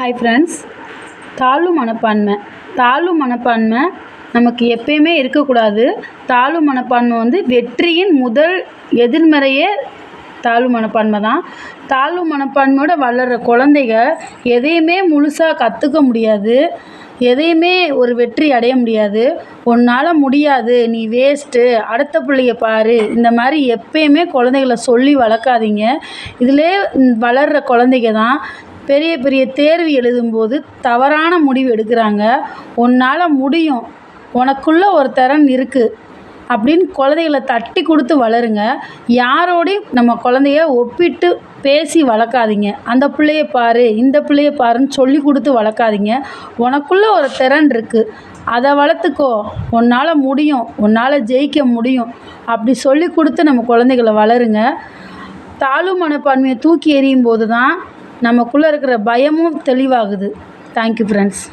Hi friends தாழ்வு மனப்பான்மை. தாழ்வு மனப்பான்மை நமக்கு எப்பயுமே இருக்கக்கூடாது. தாழ்வு மனப்பான்மை வந்து வெற்றியின் முதல் எதிர்மறையே தாழ்வு மனப்பான்மை தான். தாழ்வு மனப்பான்மையோட வளர்கிற குழந்தைக எதையுமே முழுசாக கற்றுக்க முடியாது. எதையுமே ஒரு வெற்றி அடைய முடியாது. உன்னால் முடியாது. நீ வேஸ்ட்டு அடுத்த பிள்ளைய பாரு. இந்த மாதிரி எப்பயுமே குழந்தைகளை சொல்லி வளர்க்காதீங்க. இதிலே வளர்கிற குழந்தைங்க தான் பெரிய பெரிய தேர்வு எழுதும்போது தவறான முடிவு எடுக்கிறாங்க. உன்னால் முடியும். உனக்குள்ளே ஒரு திறன் இருக்குது அப்படின்னு குழந்தைகளை தட்டி கொடுத்து வளருங்க. யாரோடையும் நம்ம குழந்தைய ஒப்பிட்டு பேசி வளர்க்காதீங்க. அந்த பிள்ளைய பாரு இந்த பிள்ளைய பாருன்னு சொல்லி கொடுத்து வளர்க்காதீங்க. உனக்குள்ளே ஒரு திறன் இருக்குது அதை வளர்த்துக்கோ. உன்னால் முடியும். உன்னால் ஜெயிக்க முடியும். அப்படி சொல்லி கொடுத்து நம்ம குழந்தைகளை வளருங்க. தாழ்வு மனப்பான்மையை தூக்கி எறியும் போது தான் நமக்குள்ளே இருக்கிற பயமும் தெளிவாகுது. Thank you friends